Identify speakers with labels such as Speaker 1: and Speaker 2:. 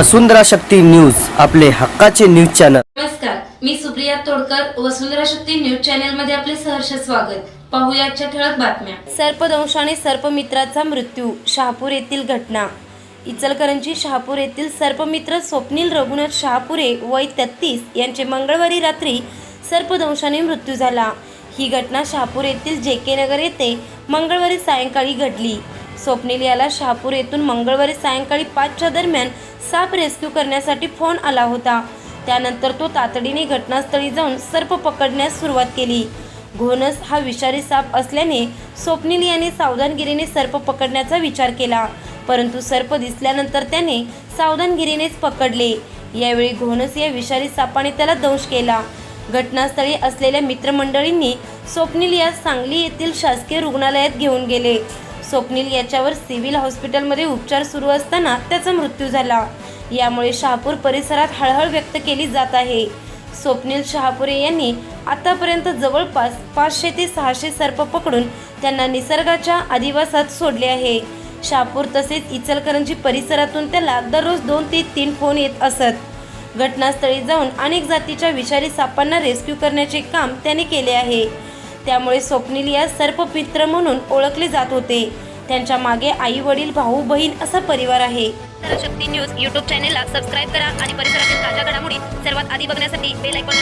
Speaker 1: वसुंधरा Shakti news आपले हक्काचे news channel.
Speaker 2: नमस्कार मी सुप्रिया तोडकर वसुंधरा शक्ती न्यूज चॅनलमध्ये आपले सहर्ष स्वागत. पाहूया आजच्या ठळक बातम्या. सर्पदंशाने सर्पमित्राचा मृत्यू शहापूर येथील घटना. इचलकरंजी शहापूर येथील सर्पमित्र स्वप्नील रघुनाथ शहापुरे वय तेहतीस यांचे मंगळवारी रात्री सर्पदंशाने मृत्यू झाला. ही घटना शहापूर येथील जे के नगर येथे मंगळवारी सायंकाळी घडली. स्वप्नील याला शहापूर येथून मंगळवारी सायंकाळी पाचच्या दरम्यान साप रेस्क्यू करण्यासाठी फोन आला होता. त्यानंतर तो तातडीने घटनास्थळी जाऊन सर्प पकडण्यास सुरुवात केली. घोणस हा विषारी साप असल्याने स्वप्नील याने सावधानगिरीने सर्प पकडण्याचा विचार केला. परंतु सर्प दिसल्यानंतर त्याने सावधानगिरीनेच पकडले. यावेळी घोणस या विषारी सापाने त्याला दंश केला. घटनास्थळी असलेल्या मित्रमंडळींनी स्वप्नील यास सांगली येथील शासकीय रुग्णालयात घेऊन गेले. स्वप्नील याच्यावर सिव्हिल हॉस्पिटलमध्ये उपचार सुरू असताना त्याचा मृत्यू झाला. यामुळे शहापूर परिसरात हळहळ व्यक्त केली जात आहे. स्वप्नील शहापुरे यांनी आतापर्यंत जवळपास पाचशे ते सहाशे सर्प पकडून त्यांना निसर्गाच्या अधिवासात सोडले आहे. शहापूर तसेच इचलकरंजी परिसरातून त्याला दररोज दोन ते तीन फोन येत असत. घटनास्थळी जाऊन अनेक जातीच्या विषारी सापांना रेस्क्यू करण्याचे काम त्याने केले आहे. त्यामुळे स्वप्नील या सर्पमित्र म्हणून ओळखले जात होते. त्यांच्या मागे आई वडील भाऊ बहीण असा परिवार आहे.
Speaker 3: शक्ती न्यूज यूट्यूब चॅनेलला सबस्क्राईब करा आणि परिसरातील ताज्या घडामोडी सर्वात आधी बघण्यासाठी बेल आयकॉनला